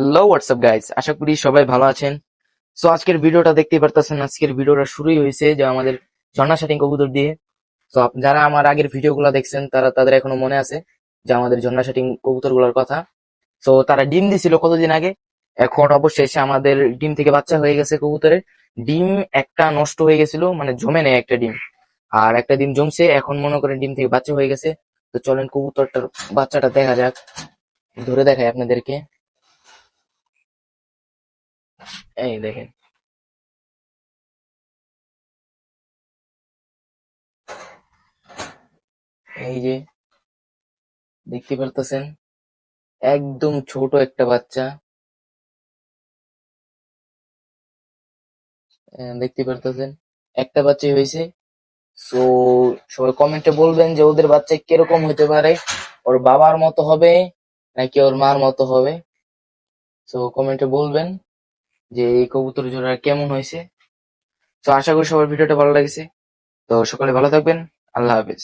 Hello WhatsApp guys আশা করি সবাই ভালো আছেন। সো আজকের ভিডিওটা দেখতে পারতেছেন, আজকের ভিডিওটা শুরুই হয়েছে যে আমাদের ঝর্ণা শাটিং কবুতর দিয়ে। তো যারা আমার আগের ভিডিওগুলো দেখছেন, তারা তাদের এখনও মনে আছে যে আমাদের ঝর্ণা শাটিং কবুতরগুলোর কথা। তো তারা ডিম দিছিল কতদিন আগে? এখন অবশেষে আমাদের ডিম থেকে বাচ্চা হয়ে গেছে কবুতরের ডিম একটা নষ্ট হয়ে গেছিল মানে জমে নেই একটা ডিম। আর একটা ডিম জমছে, এখন মনে করেন ডিম থেকে বাচ্চা হয়ে গেছে। তো চলেন কবুতরটার বাচ্চাটা দেখা যাক। ধরে দেখাই আপনাদেরকে। এই দেখেন। এই যে, দেখতে পারতেছেন? একদম ছোট একটা বাচ্চা। দেখতে পারতেছেন? একটা বাচ্চাই হয়েছে। সো, সবাই কমেন্টে বলবেন যে ওদের বাচ্চা কীরকম হতে পারে? ওর বাবার মতো হবে নাকি ওর মার মতো হবে? তো কমেন্টে বলবেন। যে এই কবুতর জোড়া কেমন হয়েছে? তো আশা করি সবার ভিডিওটা ভালো লাগছে। তো সকলে ভালো থাকবেন। আল্লাহ হাফেজ।